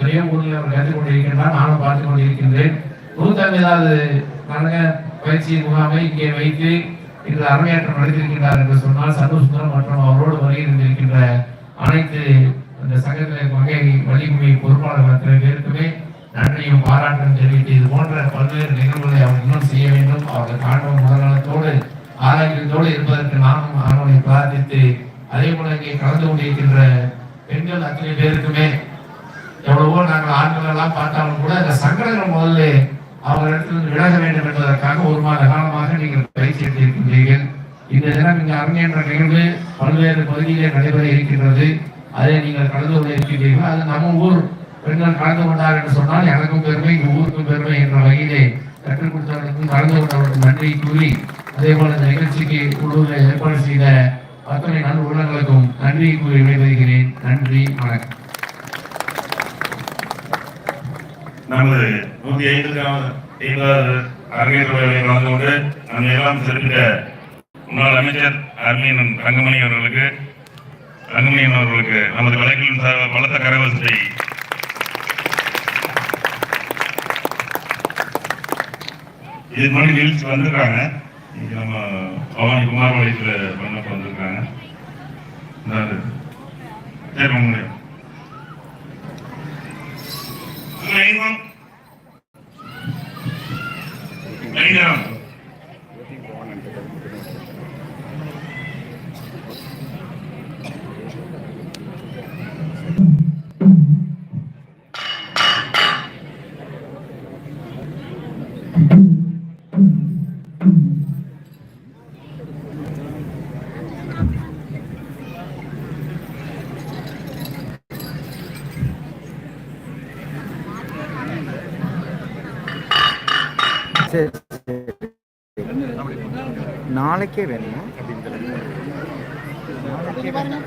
எத்தனையோ அவர் கற்றுக் கொண்டிருக்கின்றார் நானும் பார்த்துக் கொண்டிருக்கின்றேன். நூத்தம் ஏதாவது நடன பயிற்சி முகாமை இங்கே வைத்து இன்று அரங்கேற்றம் நடத்தியிருக்கின்றார் என்று சொன்னால் சர்வசுந்தரம் மற்றும் அவரோடு வருகின்றிருக்கின்ற அனைத்து அந்த சங்கத்தின் வகை வழிமுறை பொறுப்பாளர்கள் அத்தனை பேருக்குமே நன்றியும் பாராட்டும் தெரிவித்து இது போன்ற பல்வேறு நிகழ்வுகளை அவர் இன்னும் செய்ய வேண்டும். அவர்கள் காண்பம் முதலத்தோடு ஆரோக்கியத்தோடு இருப்பதற்கு நானும் அவனை பிரார்த்தித்து அதே போல இங்கே கலந்து கொண்டிருக்கின்ற பெண்கள் அத்தனை பேருக்குமே எவ்வளவோ நாங்கள் ஆண்கள் எல்லாம் பார்த்தாலும் கூட இந்த சங்கடங்கள் முதல்ல அவர்களிடத்திலிருந்து விலக வேண்டும் என்பதற்காக ஒரு மாத காலமாக நீங்கள் பயிற்சி எடுத்திருக்கின்றீர்கள். இந்த தினம் இங்கு அரங்கேற்ற நிகழ்வு பல்வேறு பகுதியிலே நடைபெற இருக்கின்றது. அதை நீங்கள் கலந்து கொள்ள இருக்கின்றீர்கள். அது நம்ம ஊர் பெண்கள் கலந்து கொண்டார் என்று சொன்னால் எனக்கும் பெருமை எங்கள் ஊருக்கும் பெருமை என்ற வகையிலே கற்றுக் கொடுத்தவர்களுக்கும் கலந்து கொண்டவர்களுக்கு நன்றி கூறி அதே போல இந்த நிகழ்ச்சிக்கு உள்ளூரில் ஏற்பாடு செய்த அத்தனை நல் உள்ளங்களுக்கும் நன்றி கூறி விடைபெறுகிறேன். நன்றி வணக்கம். நமது நூத்தி ஐம்பதுக்காவது அரங்கேற்ற விழாவில் கலந்து கொண்டு நம்ம எல்லாம் சிறப்பித்த முன்னாள் அமைச்சர் அர்மீன் ரங்கமணி அவர்களுக்கு ரங்கமணியன் அவர்களுக்கு நமது கலைகளின் சார்பாக பலத்த கரவசத்தை இது மாதிரி நிகழ்ச்சி வந்திருக்காங்க. இங்கே நம்ம பவானி குமார் பண்ணப்ப வந்திருக்காங்க. சரி சரி நாளைக்கே வேணுமா? நாளைக்கே வேணும்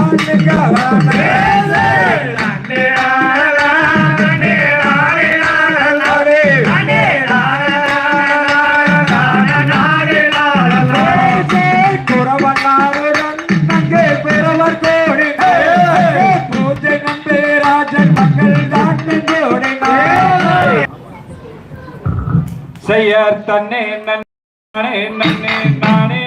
அப்படிங்களா செய்யார் தன்னே நன்னே நன்னே நானே